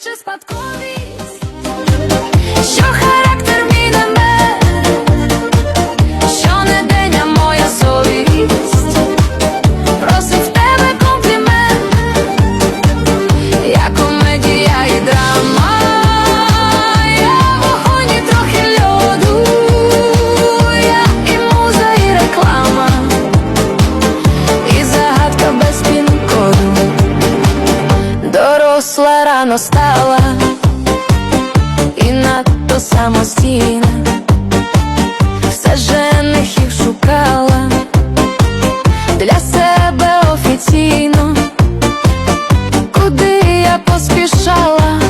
чи спадковість. Що для себе офіційно, куди я поспішала.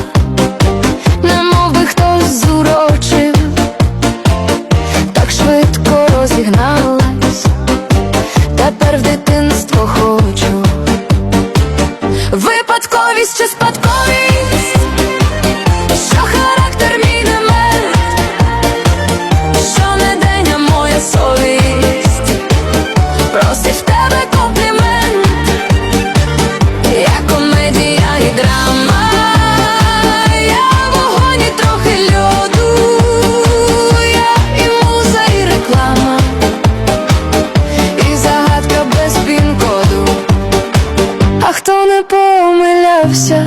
не помилявся,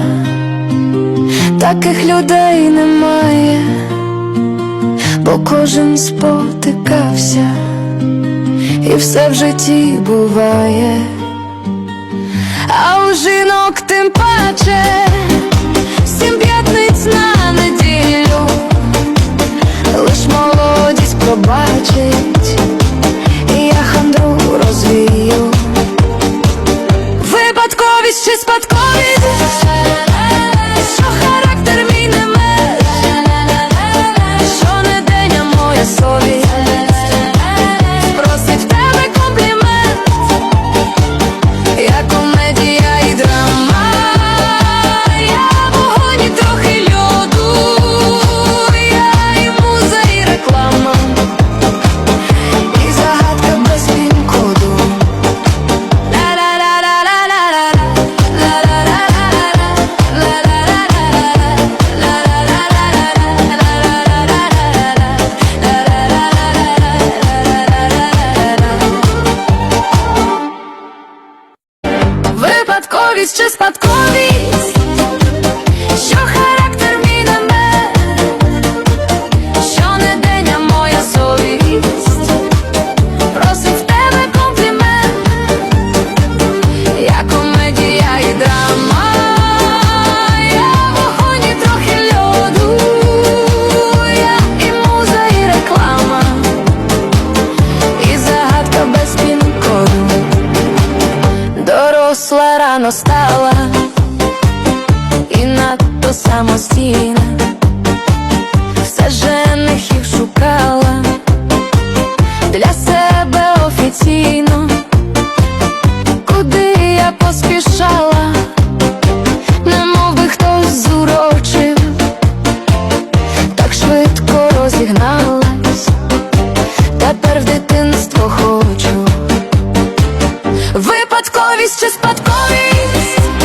таких людей немає, бо кожен спотикався, і все в житті буває, а у жінок тим паче. Сім п'ятниць на неділю, лиш молодість пробачить. доросла рано стала. І надто самостійна, все жених женихів шукала. Для себе офіційно, куди я поспішала, немов би хтось зурочив, так швидко розігнала. загадковість чи спадковість.